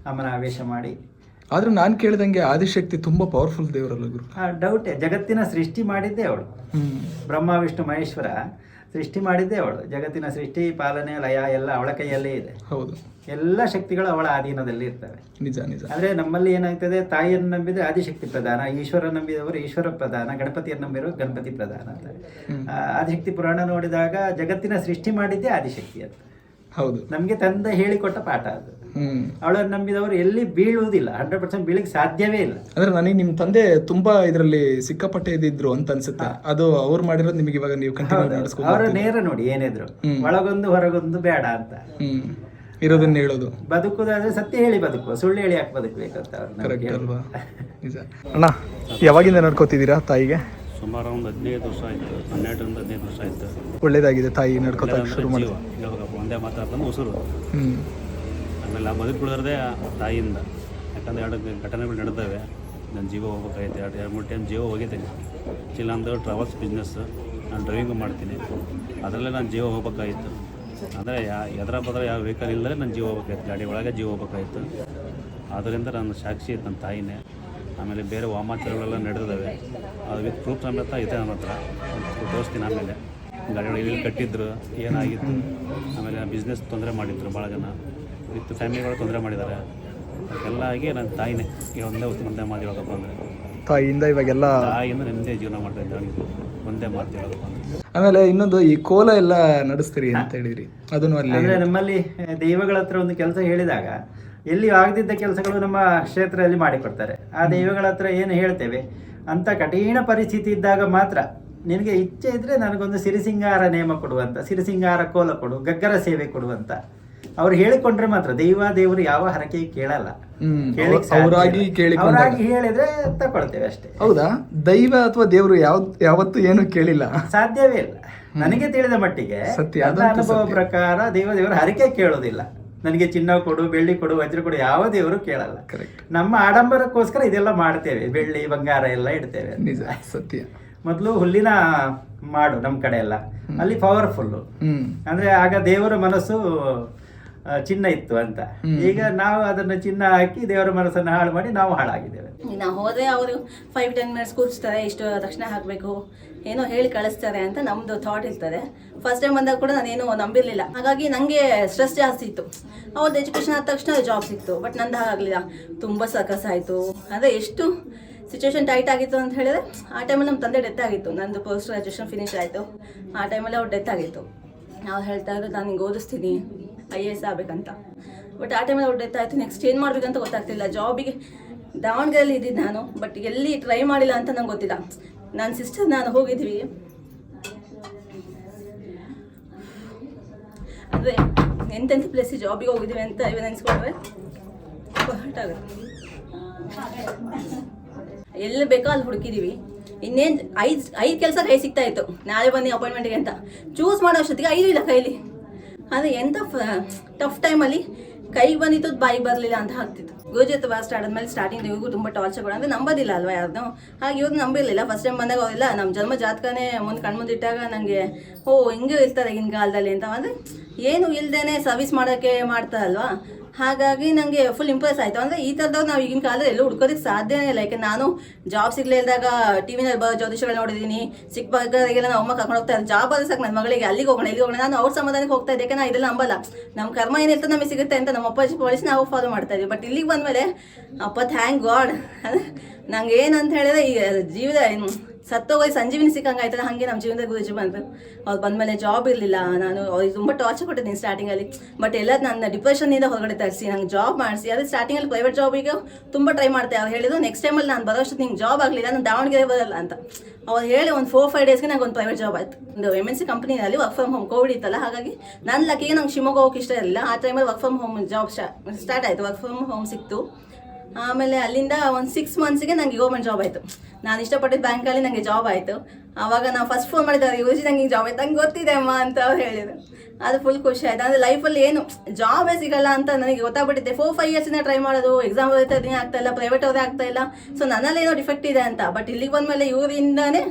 ಅಮ್ಮನ ಆವೇಶ ಮಾಡಿ. ಆದರೂ ನಾನು ಕೇಳಿದಂಗೆ ಆದಿಶಕ್ತಿ ತುಂಬಾ ಪವರ್ಫುಲ್ ದೇವರಲ್ಲ ಗುರು. ಡೌಟೇ ಜಗತ್ತಿನ ಸೃಷ್ಟಿ ಮಾಡಿದ್ದೇ ಅವಳು. ಹ್ಮ್. ಬ್ರಹ್ಮ ವಿಷ್ಣು ಮಹೇಶ್ವರ ಸೃಷ್ಟಿ ಮಾಡಿದ್ದೇ ಅವಳು. ಜಗತ್ತಿನ ಸೃಷ್ಟಿ ಪಾಲನೆ ಲಯ ಎಲ್ಲ ಅವಳ ಕೈಯಲ್ಲೇ ಇದೆ. ಹೌದು. ಎಲ್ಲ ಶಕ್ತಿಗಳು ಅವಳ ಅಧೀನದಲ್ಲಿ ಇರ್ತವೆ. ನಿಜ ನಿಜ. ಅಂದ್ರೆ ನಮ್ಮಲ್ಲಿ ಏನಾಗ್ತದೆ ತಾಯಿಯನ್ನು ನಂಬಿದ್ರೆ ಆದಿಶಕ್ತಿ ಪ್ರಧಾನ ಈಶ್ವರ ನಂಬಿದವರು ಈಶ್ವರ ಪ್ರಧಾನ ಗಣಪತಿಯನ್ನು ನಂಬಿರೋ ಗಣಪತಿ ಪ್ರಧಾನ ಅಂತ. ಆದಿಶಕ್ತಿ ಪುರಾಣ ನೋಡಿದಾಗ ಜಗತ್ತಿನ ಸೃಷ್ಟಿ ಮಾಡಿದ್ದೇ ಆದಿಶಕ್ತಿ ಅಂತ. ಹೌದು. ನಮಗೆ ತಂದೆ ಹೇಳಿಕೊಟ್ಟ ಪಾಠ ಅದು. ಹ್ಮ್. ಅವಳನ್ನು ನಂಬಿದವರು ಎಲ್ಲಿ ಬೀಳುವುದಿಲ್ಲ ಹಂಡ್ರೆಡ್ ಪರ್ಸೆಂಟ್ ಬೀಳಕ್ಕೆ ಸಾಧ್ಯವೇ ಇಲ್ಲ. ಅಂದ್ರೆ ನನಗೆ ನಿಮ್ ತಂದೆ ತುಂಬಾ ಇದರಲ್ಲಿ ಸಿಕ್ಕಾಪಟ್ಟೆ ಇದ್ದಿದ್ರು ಅಂತ ಅನ್ಸುತ್ತೆ. ಅದು ಅವ್ರು ಮಾಡಿರೋದು ನಿಮಗೆ ಇವಾಗ ನೀವು ಕಂಟಿನ್ಯೂ ನಡೆಸ್ಕೊಂಡು ಅವರ ನೇರ ನೋಡಿ ಏನಿದ್ರು. ಒಳಗೊಂದು ಹೊರಗೊಂದು ಬೇಡ ಅಂತ. ಇರೋದನ್ನ ಹೇಳೋದು. ಬದುಕುದಾದ್ರೆ ಸತ್ಯ ಹೇಳಿ ಬದುಕು ಸುಳ್ಳು ಹೇಳಿ ಯಾಕೆ ಬದುಕಬೇಕಂತ ಕರೆಕ್ಟ್ ಅಲ್ವಾ? ನಿಜ. ಅಣ್ಣ ಯಾವಾಗಿಂದ ನಡ್ಕೋತಿದ್ದೀರಾ ತಾಯಿಗೆ? ಸುಮಾರು ಒಂದು ಹದಿನೈದು ವರ್ಷ ಆಯ್ತು ಹನ್ನೆರಡರಿಂದ ಹದಿನೈದು ವರ್ಷ ಆಯ್ತು. ಒಳ್ಳೇದಾಗಿದೆ ತಾಯಿ ನಡ್ಕೋತಾ ಶುರು ಮಾಡಿದ್ವಿ ಮಾಡಿದ್ರು ಒಂದೇ ಮಾತಾಡ್ತಾನೆ ಉಸಿರು. ಆಮೇಲೆ ಆ ಬದುಕುಳಿದ್ರೆ ತಾಯಿಯಿಂದ. ಯಾಕಂದ್ರೆ ಎರಡು ಘಟನೆಗಳು ನಡೆದವೆ. ನನ್ನ ಜೀವ ಹೋಗ್ಬೇಕಾಗೈತೆ ಎರಡು ಎರಡು ಮೂರು ಟೈಮ್ ಜೀವ ಹೋಗಿದ್ದೀನಿ. ಇಲ್ಲ ಅಂದ್ರೆ ಟ್ರಾವೆಲ್ಸ್ ಬಿಸ್ನೆಸ್ ನಾನು ಡ್ರೈವಿಂಗ್ ಮಾಡ್ತೀನಿ. ಅದರಲ್ಲೇ ನಾನು ಜೀವ ಹೋಗ್ಬೇಕಾಗಿತ್ತು. ಅಂದರೆ ಯಾ ಎದ್ರ ಬದ್ರ ಯಾವ ವೆಹಿಕಲ್ ಇಲ್ಲದೆ ನಾನು ಜೀವ ಹೋಗ್ಬೇಕಾಯ್ತು ಗಾಡಿ ಒಳಗೆ ಜೀವ ಹೋಗ್ಬೇಕಾಗಿತ್ತು. ಆದ್ದರಿಂದ ನನ್ನ ಸಾಕ್ಷಿ ನನ್ನ ತಾಯಿನೇ. ಆಮೇಲೆ ಬೇರೆ ವಾಮಾಚಾರಗಳೆಲ್ಲ ನಡೆದಿದ್ದಾವೆ. ಅದು ವಿತ್ ಪ್ರೂಫ್ ಸಮೇತ ಇದೆ ನನ್ನ ಹತ್ರ ತೋರಿಸ್ತೀನಿ ಆಮೇಲೆ. ಗಾಡಿ ಒಳಗೆ ಇಲ್ಲಿ ಕಟ್ಟಿದ್ರು ಏನಾಗಿತ್ತು? ಆಮೇಲೆ ಬಿಸ್ನೆಸ್ ತೊಂದರೆ ಮಾಡಿದ್ರು ಭಾಳ ಜನ. ವಿತ್ ಫ್ಯಾಮಿಲಿಗಳು ತೊಂದರೆ ಮಾಡಿದ್ದಾರೆ ಅದಕ್ಕೆಲ್ಲ ಆಗಿ ನನ್ನ ತಾಯಿನೇ. ಈ ಒಂದೇ ಹೊತ್ತು ಒಂದೇ ಮಾತು ಹೇಳೋದಪ್ಪ ಅಂದರೆ. ತಾಯಿಯಿಂದ ಇವಾಗೆಲ್ಲ ತಾಯಿಯಿಂದ ನೆಮ್ಮದಿ ಜೀವನ ಮಾಡ್ತಾ ಇದ್ದೆ ಅವನಿಗೆ. ಒಂದೇ ಮಾತು ಹೇಳೋದಪ್ಪ ಅಂದರೆ. ಆಮೇಲೆ ಇನ್ನೊಂದು ಈ ಕೋಲ ಎಲ್ಲ ನಡೆಸ್ತೀರಿ ಅಂತ ಹೇಳಿರಿ ಅದನ್ನು ಅಲ್ಲಿ ಅಂದರೆ ನಮ್ಮಲ್ಲಿ ದೈವಗಳ ಹತ್ರ ಒಂದು ಕೆಲಸ ಹೇಳಿದಾಗ ಎಲ್ಲಿ ಆಗದಿದ್ದ ಕೆಲಸಗಳು ನಮ್ಮ ಕ್ಷೇತ್ರದಲ್ಲಿ ಮಾಡಿಕೊಡ್ತಾರೆ. ಆ ದೈವಗಳ ಹತ್ರ ಏನು ಹೇಳ್ತೇವೆ? ಅಂತ ಕಠಿಣ ಪರಿಸ್ಥಿತಿ ಇದ್ದಾಗ ಮಾತ್ರ ನಿನಗೆ ಇಚ್ಛೆ ಇದ್ರೆ ನನಗೊಂದು ಸಿರಿಸಿಂಗಾರ ನೇಮ ಕೊಡುವಂತ ಸಿರಿಸಿಂಗಾರ ಕೋಲ ಕೊಡು ಗಗ್ಗರ ಸೇವೆ ಕೊಡುವಂತ. ಅವ್ರು ಹೇಳಿಕೊಂಡ್ರೆ ಮಾತ್ರ ದೈವ ದೇವರು ಯಾವ ಹರಕೆ ಕೇಳಲ್ಲ. ಅವರಾಗಿ ಹೇಳಿದ್ರೆ ತಕೊಳ್ತೇವೆ ಅಷ್ಟೇ. ಹೌದಾ? ದೈವ ಅಥವಾ ದೇವರು ಯಾವ ಯಾವತ್ತು ಏನು ಕೇಳಿಲ್ಲ. ಸಾಧ್ಯವೇ ಇಲ್ಲ. ನನಗೆ ತಿಳಿದ ಮಟ್ಟಿಗೆ ಸತ್ಯ, ಅನುಭವ ಪ್ರಕಾರ ದೇವ ದೇವರು ಹರಕೆ ಕೇಳೋದಿಲ್ಲ. ನನಗೆ ಚಿನ್ನ ಕೊಡು ಬೆಳ್ಳಿ ಕೊಡು ವಜ್ರ ಕೊಡು ಯಾವ ದೇವರು ಕೇಳಲ್ಲ. ಕರೆಕ್ಟ್ ನಮ್ಮ ಆಡಂಬರಕ್ಕೋಸ್ಕರ ಇದೆಲ್ಲ ಮಾಡ್ತೇವೆ. ಬೆಳ್ಳಿ ಬಂಗಾರ ಎಲ್ಲ ಇಡ್ತೇವೆ ನಿಜ ಸತ್ಯ. ಮೊದಲು ಹುಲ್ಲಿನ ಮಾಡು ನಮ್ಮ ಕಡೆ ಎಲ್ಲ. ಅಲ್ಲಿ ಪವರ್ಫುಲ್ಲು ಅಂದ್ರೆ ಆಗ ದೇವರ ಮನಸ್ಸು ಚಿನ್ನ ಇತ್ತು ಅಂತ. ಈಗ ನಾವು ಅದನ್ನ ಚಿನ್ನ ಹಾಕಿ ದೇವರ ಮನಸ್ಸನ್ನು ಹಾಳು ಮಾಡಿ ನಾವು ಹಾಳಾಗಿದ್ದೇವೆ. ನಾವು ಹೋದ್ರೆ ಅವರು ಫೈವ್ ಟೆನ್ ಮಿನಿಟ್ಸ್ ಕೂರಿಸ್ತಾರೆ ಇಷ್ಟು ತಕ್ಷಣ ಹಾಕಬೇಕು ಏನೋ ಹೇಳಿ ಕಳಿಸ್ತಾರೆ ಅಂತ ನಮ್ಮದು ಥಾಟ್ ಇರ್ತದೆ. ಫಸ್ಟ್ ಟೈಮ್ ಬಂದಾಗ ಕೂಡ ನಾನೇನು ನಂಬಿರಲಿಲ್ಲ. ಹಾಗಾಗಿ ನನಗೆ ಸ್ಟ್ರೆಸ್ ಜಾಸ್ತಿ ಇತ್ತು. ಅವ್ರದ್ದು ಎಜುಕೇಷನ್ ಆದ ತಕ್ಷಣ ಜಾಬ್ ಸಿಕ್ತು ಬಟ್ ನಂದು ಹಾಗಾಗಲಿಲ್ಲ. ತುಂಬ ಸಕಸ್ ಆಯಿತು. ಅಂದರೆ ಎಷ್ಟು ಸಿಚುವೇಶನ್ ಟೈಟ್ ಆಗಿತ್ತು ಅಂತ ಹೇಳಿದ್ರೆ, ಆ ಟೈಮಲ್ಲಿ ನಮ್ಮ ತಂದೆ ಡೆತ್ ಆಗಿತ್ತು. ನಂದು ಪೋಸ್ಟ್ ಗ್ರಾಜುಯೇಷನ್ ಫಿನಿಶ್ ಆಯಿತು. ಆ ಟೈಮಲ್ಲಿ ಅವ್ರು ಡೆತ್ ಆಗಿತ್ತು. ನಾವು ಹೇಳ್ತಾ ಇದ್ರು, ನಾನು ಹಿಂಗೆ ಓದಿಸ್ತೀನಿ. ಐ ಎ ಎಸ್ ಆಗಬೇಕಂತ. ಬಟ್ ಆ ಟೈಮಲ್ಲಿ ಅವ್ರು ಡೆತ್ ಆಯಿತು. ನೆಕ್ಸ್ಟ್ ಏನು ಮಾಡಬೇಕಂತ ಗೊತ್ತಾಗ್ತಿಲ್ಲ. ಜಾಬಿಗೆ ದಾವಣಗೆರೆಯಲ್ಲಿ ಇದ್ದಿದ್ದು ನಾನು. ಬಟ್ ಎಲ್ಲಿ ಟ್ರೈ ಮಾಡಿಲ್ಲ ಅಂತ ನಂಗೆ ಗೊತ್ತಿಲ್ಲ. ನನ್ನ ಸಿಸ್ಟರ್ ನಾನು ಹೋಗಿದ್ವಿ. ಅಂದರೆ ಎಂತೆಂಥ ಪ್ಲೇಸಿಗೆ ಜಾಬಿಗೆ ಹೋಗಿದ್ವಿ ಅಂತ ಇವ ಅನ್ಸ್ಕೊಂಡ್ರೆ ಆಗುತ್ತೆ. ಎಲ್ಲಿ ಬೇಕೋ ಅಲ್ಲಿ ಹುಡುಕಿದೀವಿ. ಇನ್ನೇನು ಐದು ಐದು ಕೆಲಸ ಕೈ ಸಿಗ್ತಾ ಇತ್ತು. ನಾಳೆ ಬನ್ನಿ ಅಪಾಯಿಂಟ್ಮೆಂಟ್ಗೆ ಅಂತ. ಚೂಸ್ ಮಾಡೋ ಅಷ್ಟೊತ್ತಿಗೆ ಐದು ಇಲ್ಲ ಕೈಲಿ. ಆದರೆ ಎಂಥ ಟಫ್ ಟೈಮಲ್ಲಿ ಕೈಗೆ ಬಂದಿತ್ತು, ಬಾಯಿಗೆ ಬರಲಿಲ್ಲ ಅಂತ ಆಗ್ತಿತ್ತು. ಬಾಸ್ ಸ್ಟಾರ್ಟ್ ಆದ್ಮೇಲೆ ಸ್ಟಾರ್ಟಿಂಗ್ ಇವ್ರಿಗೂ ತುಂಬ ಟಾರ್ಚರ್ ಅಂದರೆ ನಂಬೋದಿಲ್ಲ ಅಲ್ವಾ ಯಾರ್ದು ಹಾಗೆ ಇವ್ರು ನಂಬಿರಲಿಲ್ಲ. ಫಸ್ಟ್ ಟೈಮ್ ಬಂದಾಗ ಅವರಿಲ್ಲ ನಮ್ಮ ಜನ್ಮ ಜಾತಕನೇ ಮುಂದೆ ಕಣ್ಮುಂದಿಟ್ಟಾಗ ನನಗೆ ಓ, ಹಿಂಗೆ ಇರ್ತಾರೆ ಹಿಂಗೆ ಕಾಲದಲ್ಲಿ ಅಂತ. ಅಂದರೆ ಏನು ಇಲ್ದೇನೆ ಸರ್ವಿಸ್ ಮಾಡೋಕ್ಕೆ ಮಾಡ್ತಾರಲ್ವಾ? ಹಾಗಾಗಿ ನನಗೆ ಫುಲ್ ಇಂಪ್ರೆಸ್ ಆಯಿತು. ಅಂದರೆ ಈ ಥರದವ್ರು ನಾವು ಈಗಿನ ಕಾಲದಲ್ಲಿ ಎಲ್ಲೂ ಹುಡ್ಕೋದಕ್ಕೆ ಸಾಧ್ಯನೇ ಇಲ್ಲ. ಯಾಕೆ ನಾನು ಜಾಬ್ ಸಿಗಲೇ ಇದ್ದಾಗ ಟಿ ವಿನಲ್ಲಿ ಬರೋ ಜ್ಯೋತಿಷಗಳು ನೋಡಿದ್ದೀನಿ ಸಿಕ್ಕ ಬಗ್ಗೆ ನಮ್ಮ ಅಮ್ಮ ಕರ್ಕೊಂಡು ಹೋಗ್ತಾ ಇದ್ದಾರೆ ಜಾಬ್ ಆದ್ರೆ ಸಾಕು ನನ್ನ ಮಗಳಿಗೆ. ಅಲ್ಲಿಗೆ ಹೋಗೋಣ, ಇಲ್ಲಿಗೆ ಹೋಗೋಣ. ನಾನು ಅವ್ರ ಸಮಾಧಾನಕ್ಕೆ ಹೋಗ್ತಾ ಇದ್ದೆ. ನಾನು ಇದೆಲ್ಲ ನಂಬಲ್ಲ. ನಮ್ಮ ಕರ್ಮ ಏನಿರ್ತದೆ ನಮಗೆ ಸಿಗುತ್ತೆ ಅಂತ ನಮ್ಮ ಅಪ್ಪಾಜಿ ಪಾಲಿಸಿ ನಾವು ಫಾಲೋ ಮಾಡ್ತಾ ಇದ್ವಿ. ಬಟ್ ಇಲ್ಲಿಗೆ ಬಂದಮೇಲೆ, ಅಪ್ಪ ಥ್ಯಾಂಕ್ ಗಾಡ್ ನಂಗೆ ಏನಂತ ಹೇಳಿದ್ರೆ ಈ ಜೀವದ ಸತ್ತೋಗಿ ಸಂಜೀವಿನಿ ಸಿಕ್ಕಂಗೆ ಆಯ್ತಲ್ಲ, ಹಾಗೆ ನಮ್ಮ ಜೀವನದಾಗ ಗುರುಜಿ ಬಂದರು. ಅವ್ರು ಬಂದಮೇಲೆ ಜಾಬ್ ಇರಲಿಲ್ಲ, ನಾನು ಅವ್ರಿಗೆ ತುಂಬ ಟಾರ್ಚರ್ ಕೊಟ್ಟಿದ್ದೀನಿ ಸ್ಟಾರ್ಟಿಂಗಲ್ಲಿ ಬಟ್ ಎಲ್ಲ ನನ್ನ ಡಿಪ್ರೆಷನ್ನಿಂದ ಹೊರಗಡೆ ತರಿಸಿ, ನಂಗೆ ಜಾಬ್ ಮಾಡಿಸಿ. ಅದೇ ಸ್ಟಾರ್ಟಿಂಗಲ್ಲಿ ಪ್ರೈವೇಟ್ ಜಾಬಿಗೆ ತುಂಬ ಟ್ರೈ ಮಾಡ್ತೆ. ಅವ್ರು ಹೇಳಿದ್ರು ನೆಕ್ಸ್ಟ್ ಟೈಮಲ್ಲಿ ನಾನು ಬರೋ ಅಷ್ಟೊತ್ತು ನಿಂಗೆ ಜಾಬ್ ಆಗಲಿಲ್ಲ, ನಾನು ದಾವಣಗೆರೆ ಬರಲ್ಲ ಅಂತ. ಅವ್ರು ಹೇಳಿ ಒಂದು ಫೋರ್ ಫೈವ್ ಡೇಸ್ಗೆ ನಂಗೆ ಒಂದು ಪ್ರೈವೇಟ್ ಜಾಬ್ ಆಯಿತು. ಒಂದು ಎಂ ಎನ್ ಸಿ ಕಂಪ್ನಿನಲ್ಲಿ ವರ್ಕ್ ಫ್ರಮ್ ಹೋಮ್ ಕೋವಿಡ್ ಇತ್ತಲ್ಲ, ಹಾಗಾಗಿ ನನ್ನ ಲಕ್ಕಿಗೆ ನಂಗೆ ಶಿವಮೊಗ್ಗ ಹೋಗಕ್ಕೆ ಇಷ್ಟ ಇರಲಿಲ್ಲ. ಆ ಟೈಮಲ್ಲಿ work from home job start ಆಯಿತು. ವರ್ಕ್ ಫ್ರಮ್ ಹೋಮ್ ಸಿಕ್ತು. ಆಮೇಲೆ ಅಲ್ಲಿಂದ ಒಂದು ಸಿಕ್ಸ್ ಮಂತ್ಸ್ಗೆ ನನಗೆ ಗೌರ್ಮೆಂಟ್ ಜಾಬ್ ಆಯಿತು. ನಾನು ಇಷ್ಟಪಟ್ಟಿದ್ದ ಬ್ಯಾಂಕಲ್ಲಿ ನನಗೆ ಜಾಬ್ ಆಯಿತು. ಆವಾಗ ನಾವು ಫಸ್ಟ್ ಫೋನ್ ಮಾಡಿದ್ದಾರೆ ಯೋಜಿ ನಂಗೆ ಹಿಂಗೆ ಜಾಬ್ ಆಯ್ತು. ನಂಗೆ ಗೊತ್ತಿದೆ ಅಮ್ಮ ಅಂತ ಅವ್ರು ಹೇಳಿದ್ರು. ಅದು ಫುಲ್ ಖುಷಿ ಆಯಿತು. ಅಂದರೆ ಲೈಫಲ್ಲಿ ಏನು ಜಾಬೇ ಸಿಗಲ್ಲ ಅಂತ ನನಗೆ ಗೊತ್ತಾಗ್ಬಿಟ್ಟಿದೆ. ಫೋರ್ ಫೈವ್ ಇಯರ್ಸಿಂದ ಟ್ರೈ ಮಾಡೋದು ಎಕ್ಸಾಮ್ ಓದ್ತಾ ಇದ್ದೀನಿ, ಆಗ್ತಾ ಇಲ್ಲ ಪ್ರೈವೇಟ್ ಅವರೇ ಆಗ್ತಾ ಇಲ್ಲ. ಸೊ ನನ್ನಲ್ಲಿ ಏನೋ ಡಿಫೆಕ್ಟ್ ಇದೆ ಅಂತ. ಬಟ್ ಇಲ್ಲಿಗೆ ಬಂದಮೇಲೆ ಇವರಿಂದನೇ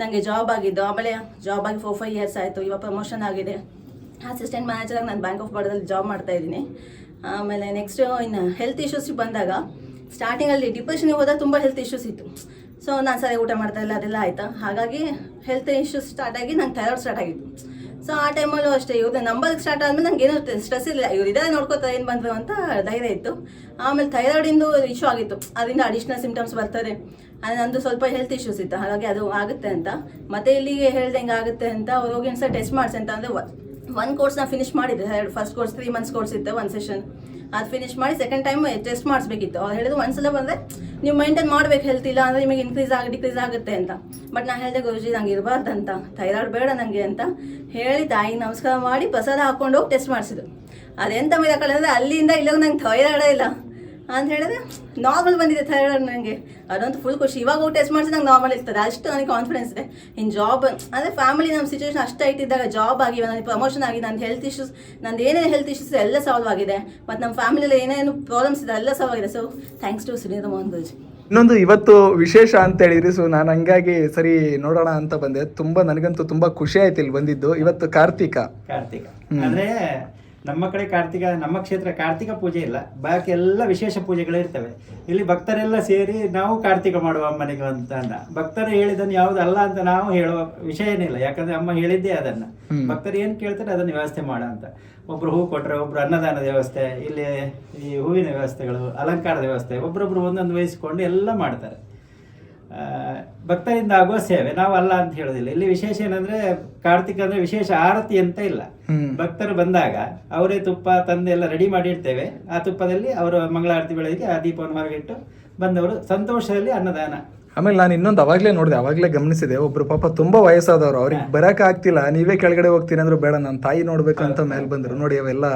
ನನಗೆ ಜಾಬ್ ಆಗಿದ್ದು. ಆಮೇಲೆ ಜಾಬ್ ಆಗಿ ಫೋರ್ ಫೈವ್ ಇಯರ್ಸ್ ಆಯಿತು. ಇವಾಗ ಪ್ರಮೋಷನ್ ಆಗಿದೆ. ಅಸಿಸ್ಟೆಂಟ್ ಮ್ಯಾನೇಜರಾಗಿ ನಾನು ಬ್ಯಾಂಕ್ ಆಫ್ ಬರೋದಲ್ಲಿ ಜಾಬ್ ಮಾಡ್ತಾ ಇದ್ದೀನಿ. ಆಮೇಲೆ ನೆಕ್ಸ್ಟ್ ಇನ್ನು ಹೆಲ್ತ್ ಇಶ್ಯೂಸಿಗೆ ಬಂದಾಗ ಸ್ಟಾರ್ಟಿಂಗಲ್ಲಿ ಡಿಪ್ರೆಷನ್ಗೆ ಹೋದಾಗ ತುಂಬ ಹೆಲ್ತ್ ಇಶ್ಯೂಸ್ ಇತ್ತು. ಸೊ ನಾನು ಸರಿ ಊಟ ಮಾಡ್ತಾ ಇಲ್ಲ, ಅದೆಲ್ಲ ಆಯಿತಾ? ಹಾಗಾಗಿ ಹೆಲ್ತ್ ಇಶ್ಯೂಸ್ ಸ್ಟಾರ್ಟ್ ಆಗಿ ನಂಗೆ ಥೈರಾಯ್ಡ್ ಸ್ಟಾರ್ಟ್ ಆಗಿತ್ತು. ಸೊ ಆ ಟೈಮಲ್ಲೂ ಅಷ್ಟೇ ಇವ್ರದ್ದು ನಂಬರ್ ಸ್ಟಾರ್ಟ್ ಆದಮೇಲೆ ನಂಗೆ ಏನೂ ಸ್ಟ್ರೆಸ್ ಇಲ್ಲ. ಇವ್ರು ಇದೇ ನೋಡ್ಕೋತಾರೆ ಏನು ಬಂದರು ಅಂತ ಧೈರ್ಯ ಇತ್ತು. ಆಮೇಲೆ ಥೈರಾಯ್ಡಿಂದು ಇಶ್ಯೂ ಆಗಿತ್ತು. ಅದರಿಂದ ಅಡಿಷ್ನಲ್ ಸಿಮ್ಟಮ್ಸ್ ಬರ್ತದೆ. ನಂದು ಸ್ವಲ್ಪ ಹೆಲ್ತ್ ಇಶ್ಯೂಸ್ ಇತ್ತು. ಹಾಗಾಗಿ ಅದು ಆಗುತ್ತೆ ಅಂತ. ಮತ್ತೆ ಇಲ್ಲಿಗೆ ಹೇಳ್ದಂಗೆ ಆಗುತ್ತೆ ಅಂತ ಅವ್ರು ಹೋಗಿ ಸರ್ ಟೆಸ್ಟ್ ಮಾಡಿಸಿ ಅಂತ ಅಂದರೆ ಒನ್ ಕೋರ್ಸ್ ನಾನು ಫಿನಿಶ್ ಮಾಡಿದ್ದೆ first course three months course ಇತ್ತು ಒಂದು ಸೆಷನ್ ಅದು ಫಿನಿಶ್ ಮಾಡಿ ಸೆಕೆಂಡ್ ಟೈಮ್ ಟೆಸ್ಟ್ ಮಾಡಿಸ್ಬೇಕಿತ್ತು. ಅವ್ರು ಹೇಳಿದ್ರು ಒಂದ್ಸಲ ಬಂದರೆ ನೀವು ಮೈಂಟೈನ್ ಮಾಡ್ಬೇಕು ಹೆಲ್ತ್ ಇಲ್ಲ ಅಂದರೆ ನಿಮಗೆ ಇನ್ಕ್ರೀಸ್ ಆಗಿ ಡಿಕ್ರೀಸ್ ಆಗುತ್ತೆ ಅಂತ. ಬಟ್ ನಾನು ಹೇಳಿದೆ, ಗುರುಜಿ, ನಂಗೆ ಅಂತ ಥೈರಾಯ್ಡ್ ಬೇಡ ನನಗೆ ಅಂತ ಹೇಳಿ ತಾಯಿಗೆ ನಮಸ್ಕಾರ ಮಾಡಿ ಪ್ರಸಾದ ಹಾಕೊಂಡು ಹೋಗಿ ಟೆಸ್ಟ್ ಮಾಡಿಸಿದ್ರು. ಅದೆಂತ ಮಿರಾಕಲ್ ಅಂದರೆ ಅಲ್ಲಿಂದ ಇಲ್ಲೋಗಿ ನಂಗೆ ಥೈರಾಯ್ಡೇ ಇಲ್ಲ. ಅಂತ ಹೇಳಿದ್ರೆ ನಾರ್ಮಲ್ ಬಂದಿದೆ ಥೈರಾಯ್ಡ್ ನನಗೆ ಅದೊಂದು ಫುಲ್ ಖುಷಿ ಇವಾಗ ಹೋಗಿ ಟೆಸ್ಟ್ ಮಾಡಿಸಿ ನಂಗೆ ನಾರ್ಮಲ್ ಇರ್ತದೆ. ಅಷ್ಟು ನನಗೆ ಕಾನ್ಫಿಡೆನ್ಸ್ ಇದೆ. ಇನ್ನು ಜಾಬ್ ಅಂದರೆ ಫ್ಯಾಮಿಲಿ ನಮ್ಮ ಸಿಚುವೇಶನ್ ಅಷ್ಟು ಇಟ್ಟಿದ್ದಾಗ ಜಾಬ್ ಆಗಿ ನನಗೆ ಪ್ರಮೋಷನ್ ಆಗಿ ನನ್ನ ಹೆಲ್ತ್ ಇಶ್ಯೂಸ್ ನಂದು ಏನೇನು ಹೆಲ್ತ್ ಇಶ್ಯೂಸ್ ಎಲ್ಲ ಸಾಲ್ವ್ ಆಗಿದೆ. ಮತ್ತು ನಮ್ಮ ಫ್ಯಾಮಿಲಿಯಲ್ಲಿ ಏನೇನು ಪ್ರಾಬ್ಲಮ್ಸ್ ಇದೆ ಎಲ್ಲ ಸಾಲ್ವ್ ಆಗಿದೆ. So thanks to Suneer Mohan Guruji ಇನ್ನೊಂದು ಇವತ್ತು ವಿಶೇಷ ಅಂತ ಹೇಳಿದ್ರಿ. ಸೊ ನಾನು ಹಂಗಾಗಿ ಸರಿ ನೋಡೋಣ ಅಂತ ಬಂದೆ. ತುಂಬಾ ನನಗಂತೂ ತುಂಬಾ ಖುಷಿ ಆಯ್ತು ಇಲ್ಲಿ ಬಂದಿದ್ದು. ಇವತ್ತು ಕಾರ್ತಿಕ. ಕಾರ್ತಿಕ. ಅಂದ್ರೆ ನಮ್ಮ ಕಡೆ ಕಾರ್ತಿಕ ನಮ್ಮ ಕ್ಷೇತ್ರ ಕಾರ್ತಿಕ ಪೂಜೆ ಇಲ್ಲ. ಬಾಕಿ ಎಲ್ಲ ವಿಶೇಷ ಪೂಜೆಗಳು ಇರ್ತವೆ. ಇಲ್ಲಿ ಭಕ್ತರೆಲ್ಲ ಸೇರಿ ನಾವು ಕಾರ್ತಿಕ ಮಾಡುವ ಅಮ್ಮನಿಗೆ ಅಂತ ಅಂದ. ಭಕ್ತರು ಹೇಳಿದನ್ನು ಯಾವ್ದು ಅಲ್ಲ ಅಂತ ನಾವು ಹೇಳುವ ವಿಷಯ ಏನಿಲ್ಲ. ಯಾಕಂದ್ರೆ ಅಮ್ಮ ಹೇಳಿದ್ದೆ ಅದನ್ನ. ಭಕ್ತರು ಏನ್ ಕೇಳ್ತಾರೆ ಅದನ್ನ ವ್ಯವಸ್ಥೆ ಮಾಡ ಅಂತ. ಒಬ್ರು ಹೂ ಕೊಟ್ರೆ ಒಬ್ರು ಅನ್ನದಾನದ ವ್ಯವಸ್ಥೆ ಇಲ್ಲಿ ಈ ಹೂವಿನ ವ್ಯವಸ್ಥೆಗಳು ಅಲಂಕಾರದ ವ್ಯವಸ್ಥೆ ಒಬ್ರೊಬ್ರು ಒಂದೊಂದು ವಹಿಸಿಕೊಂಡು ಎಲ್ಲ ಮಾಡ್ತಾರೆ. ಭಕ್ತರಿಂದ ಆಗುವ ಸೇವೆ. ನಾವು ಅಲ್ಲ ಅಂತ ಹೇಳೋದಿಲ್ಲ. ಇಲ್ಲಿ ವಿಶೇಷ ಏನಂದ್ರೆ ಕಾರ್ತಿಕ ಅಂದ್ರೆ ವಿಶೇಷ ಆರತಿ ಅಂತ ಇಲ್ಲ. ಭಕ್ತರು ಬಂದಾಗ ಅವರೇ ತುಪ್ಪ ತಂದೆ ಎಲ್ಲ ರೆಡಿ ಮಾಡಿರ್ತೇವೆ. ಆ ತುಪ್ಪದಲ್ಲಿ ಅವರು ಮಂಗಳಾರತಿ ಬೆಳಗ್ಗೆ ಆ ದೀಪವನ್ನು ಹೊರಗಿಟ್ಟು ಬಂದವರು ಸಂತೋಷದಲ್ಲಿ ಅನ್ನದಾನ. ಆಮೇಲೆ ನಾನು ಇನ್ನೊಂದು ಅವಾಗ್ಲೇ ನೋಡಿದೆ ಅವಾಗ್ಲೇ ಗಮನಿಸಿದೆ ಒಬ್ರು ಪಾಪ ತುಂಬಾ ವಯಸ್ಸಾದವರು ಅವ್ರಿಗೆ ಬರಕ್ ಆಗ್ತಿಲ್ಲ ನೀವೇ ಕೆಳಗಡೆ ಹೋಗ್ತೀನಿ ಅಂದ್ರೆ ಬೇಡ ನನ್ನ ತಾಯಿ ನೋಡ್ಬೇಕು ಅಂತ ಮೇಲೆ ಬಂದ್ರು. ನೋಡಿ ಅವೆಲ್ಲ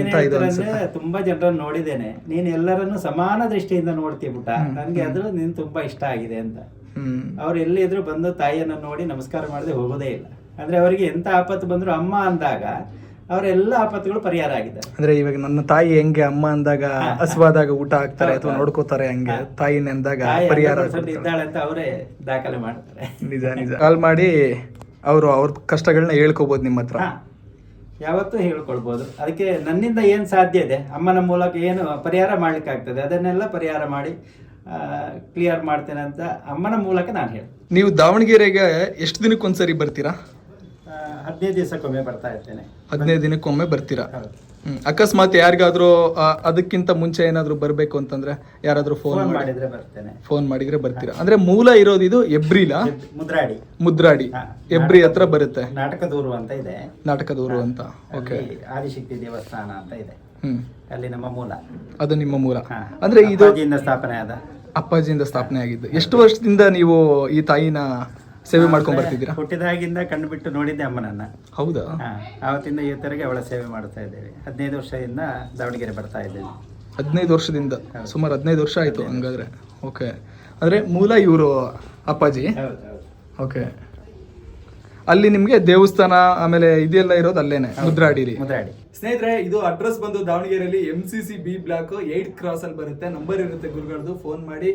ಎಂತ ಇದು ಅಂದ್ರೆ ತುಂಬಾ ಜನರನ್ನು ನೋಡಿದ್ದೇನೆ. ನೀನ್ ಎಲ್ಲರನ್ನು ಸಮಾನ ದೃಷ್ಟಿಯಿಂದ ನೋಡ್ತೀವಿ ಬಿಟ್ಟ ನನ್ಗೆ ಅದು ನೀನು ತುಂಬಾ ಇಷ್ಟ ಆಗಿದೆ ಅಂತ. ಅವ್ರು ಎಲ್ಲಿದ್ರು ಬಂದು ತಾಯಿಯನ್ನ ನೋಡಿ ನಮಸ್ಕಾರ ಮಾಡದೆ ಹೋಗೋದೇ ಇಲ್ಲ. ಅಂದ್ರೆ ಅವರಿಗೆ ಎಂತ ಆಪತ್ತು ಬಂದ್ರು ಅಮ್ಮ ಅಂದಾಗ ಅವರ ಎಲ್ಲ ಆಪತ್ತುಗಳು ಪರಿಹಾರ ಆಗಿದೆ ಅಂದ್ರೆ ಇವಾಗ ನನ್ನ ತಾಯಿ ಹೆಂಗೆ ಅಮ್ಮ ಅಂದಾಗ ಹಸುವಾದಾಗ ಊಟ ಹಾಕ್ತಾರೆ ಅಥವಾ ನೋಡ್ಕೋತಾರೆ ಹಂಗೆ ತಾಯಿ ನೆಂದಾಗ ಪರಿಹಾರ 100% ಇದ್ದಾಳೆ ಅಂತ ಅವರೇ ದಾಖಲೆ ಮಾಡ್ತಾರೆ. ನಿಜ ನಿಜ. ಕಾಲ್ ಮಾಡಿ ಅವರು ಅವ್ರ ಕಷ್ಟಗಳನ್ನ ಹೇಳ್ಕೋಬಹುದು ನಿಮ್ಮ ಹತ್ರ. ಯಾವತ್ತೂ ಹೇಳ್ಕೊಳ್ಬೋದು. ಅದಕ್ಕೆ ನನ್ನಿಂದ ಏನು ಸಾಧ್ಯ ಇದೆ? ಅಮ್ಮನ ಮೂಲಕ ಏನು ಪರಿಹಾರ ಮಾಡ್ಲಿಕ್ಕೆ ಆಗ್ತದೆ? ಅದನ್ನೆಲ್ಲ ಪರಿಹಾರ ಮಾಡಿ ಕ್ಲಿಯರ್ ಮಾಡ್ತೇನೆ ಅಂತ ಅಮ್ಮನ ಮೂಲಕ ನಾನು ಹೇಳಿ ನೀವು ದಾವಣಗೆರೆಗೆ ಎಷ್ಟು ದಿನಕ್ಕೊಂದ್ಸರಿ ಬರ್ತೀರಾ? ಹದಿನೈದು ದಿವಸಕ್ಕೊಮ್ಮೆ ಬರ್ತಾ ಇರ್ತೇನೆ. ಹದಿನೈದು ದಿನಕ್ಕೊಮ್ಮೆ ಬರ್ತೀರಾ? ಹ್ಮ್. ಅಕಸ್ಮಾತ್ ಯಾರಿಗಾದ್ರೂ ಅದಕ್ಕಿಂತ ಮುಂಚೆ ಏನಾದ್ರೂ ಬರ್ಬೇಕು ಅಂತಂದ್ರೆ ಯಾರಾದ್ರೂ ಫೋನ್ ಮಾಡಿದ್ರೆ ಬರ್ತೇನೆ. ಫೋನ್ ಮಾಡಿದ್ರೆ ಬರ್ತೀರಾ? ಅಂದ್ರೆ ಮೂಲ ಇರೋದು ಇದು ಎಬ್ರಿಲಾ? ಮುದ್ರಾಡಿ. ಮುದ್ರಾಡಿ. ಎಬ್ರಿ ಹತ್ರ ಬರುತ್ತೆ. ನಾಟಕ ದೂರು ಅಂತ ಇದೆ. ನಾಟಕದೂರು ಅಂತ. ಓಕೆ ಆದಿಶಕ್ತಿ ದೇವಸ್ಥಾನ ಅಂತ ಇದೆ. ಹ್ಮ್. ಅಲ್ಲಿ ನಮ್ಮ ಮೂಲ. ಅದು ನಿಮ್ಮ ಮೂಲ. ಅಂದ್ರೆ ಇದು ಸ್ಥಾಪನೆ ಆದ ಅಪ್ಪಾಜಿಯಿಂದ ಸ್ಥಾಪನೆ ಆಗಿದ್ದು ಎಷ್ಟು ವರ್ಷದಿಂದ ನೀವು ಈ ತಾಯಿನ ಸೇವೆ ಮಾಡ್ಕೊಂಡ್ ಬರ್ತಿದ್ದೀರಾ? ಹುಟ್ಟಿದಾಗಿಂದ ಕಣ್ಣು ಬಿಟ್ಟು ನೋಡಿದ್ದೆ ಅಮ್ಮನನ್ನ. ಹೌದಾ? ಹಾ ಆವತ್ತಿಂದ ಇವತ್ತರೆಗೆ ಅವಳ ಸೇವೆ ಮಾಡ್ತಾ ಇದ್ದೇವೆ. ಹದಿನೈದು ವರ್ಷದಿಂದ ದಾವಣಗೆರೆ ಬರ್ತಾ ಇದ್ದೇವೆ ಹದಿನೈದು ವರ್ಷದಿಂದ? ಸುಮಾರು ಹದಿನೈದು ವರ್ಷ ಆಯ್ತು ಹಂಗಾದ್ರೆ. ಓಕೆ. ಅಂದ್ರೆ ಮೂಲ ಇವರು ಅಪ್ಪಾಜಿ? ಹೌದು ಹೌದು. ಓಕೆ. ಅಲ್ಲಿ ನಿಮ್ಗೆ ದೇವಸ್ಥಾನ ಆಮೇಲೆ ಇದೆಲ್ಲ ಇರೋದು ಅಲ್ಲೇನೆ ಮುದ್ರಾಡಿರಿ. ಮುದ್ರಾಡಿ. ಸ್ನೇಹಿತರೆ ಇದು ಅಡ್ರೆಸ್ ಬಂದು ದಾವಣಗೆರೆಯಲ್ಲಿ M C C B block eight cross ಅಲ್ಲಿ ಬರುತ್ತೆ. ನಂಬರ್ ಇರುತ್ತೆ ಗುರುಗಳದು. ಫೋನ್ ಮಾಡಿ.